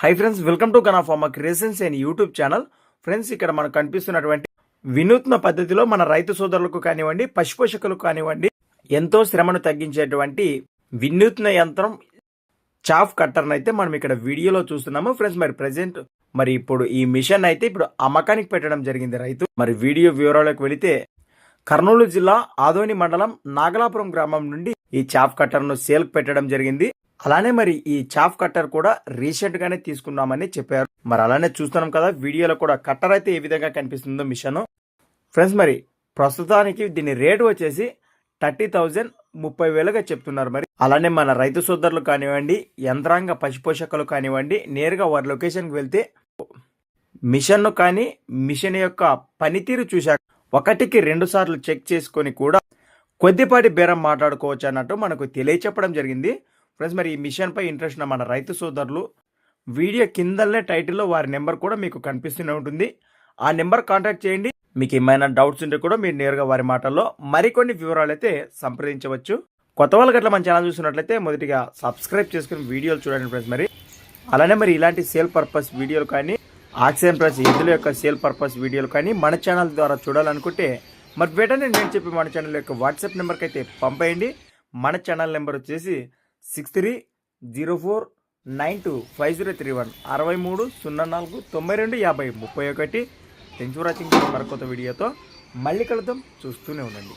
Hi friends welcome to Gana creations and YouTube channel friends ఇక్కడ మనకు కనిపిస్తున్నటువంటి వినూత్న పద్ధతిలో మన రైతు సోదరులకు కానివ్వండి పశుపోషకులకు కానివ్వండి ఎంతో శ్రమను తగ్గించేటువంటి వినూత్న యంత్రం చాఫ్ కట్టర్ని అయితే మనం ఇక్కడ వీడియోలో చూస్తున్నాము. ఫ్రెండ్స్ మరి ప్రజెంట్ మరి ఇప్పుడు ఈ మిషన్ అయితే ఇప్పుడు అమ్మకానికి పెట్టడం జరిగింది రైతు. మరి వీడియో వివరాలకు వెళితే కర్నూలు జిల్లా ఆదోని మండలం నాగలాపురం గ్రామం నుండి ఈ చాఫ్ కట్టర్ను సేల్ పెట్టడం జరిగింది. అలానే మరి ఈ చాఫ్ కట్టర్ కూడా రీసెంట్ గానే తీసుకున్నామని చెప్పారు. మరి అలానే చూస్తున్నాం కదా వీడియోలో కూడా కట్టర్ అయితే ఏ విధంగా కనిపిస్తుందో మిషన్. ఫ్రెండ్స్ మరి ప్రస్తుతానికి దీని రేటు వచ్చేసి థర్టీ థౌజండ్ ముప్పై వేలుగా చెప్తున్నారు మరి. అలానే మన రైతు సోదరులు కానివ్వండి యంత్రాంగ పశుపోషకులు కానివ్వండి నేరుగా వారి లొకేషన్కి వెళ్తే మిషన్ను కానీ మిషన్ యొక్క పనితీరు చూశాక ఒకటికి రెండు సార్లు చెక్ చేసుకొని కూడా కొద్దిపాటి బేరం మాట్లాడుకోవచ్చు అన్నట్టు మనకు తెలియచెప్పడం జరిగింది. ఫ్రెండ్స్ మరి ఈ మిషన్ పై ఇంట్రెస్ట్ ఉన్న మన రైతు సోదరులు వీడియో కిందనే టైటిల్లో వారి నెంబర్ కూడా మీకు కనిపిస్తూనే ఉంటుంది. ఆ నెంబర్ కాంటాక్ట్ చేయండి. మీకు ఏమైనా డౌట్స్ ఉంటే కూడా మీరు నేరుగా వారి మాటల్లో మరికొన్ని వివరాలు అయితే సంప్రదించవచ్చు. కొత్త వాళ్ళకి అట్లా మన ఛానల్ చూసినట్లయితే మొదటిగా సబ్స్క్రైబ్ చేసుకుని వీడియోలు చూడండి ఫ్రెండ్స్ మరి. అలానే మరి ఇలాంటి సేల్ పర్పస్ వీడియోలు కానీ ఆక్సిజన్ ప్రైస్ ఎద్దుల యొక్క సేల్ పర్పస్ వీడియోలు కానీ మన ఛానల్ ద్వారా చూడాలనుకుంటే మరి వెంటనే నేను చెప్పి మన ఛానల్ యొక్క వాట్సాప్ నెంబర్కి అయితే పంపేయండి. మన ఛానల్ నెంబర్ వచ్చేసి six three zero four nine two five zero three one అరవై మూడు సున్నా నాలుగు తొంభై రెండు యాభై ముప్పై ఒకటి. థ్యాంక్స్ ఫర్ వాచింగ్ మరొక వీడియోతో మళ్ళీ కలుద్దాం. చూస్తూనే ఉండండి.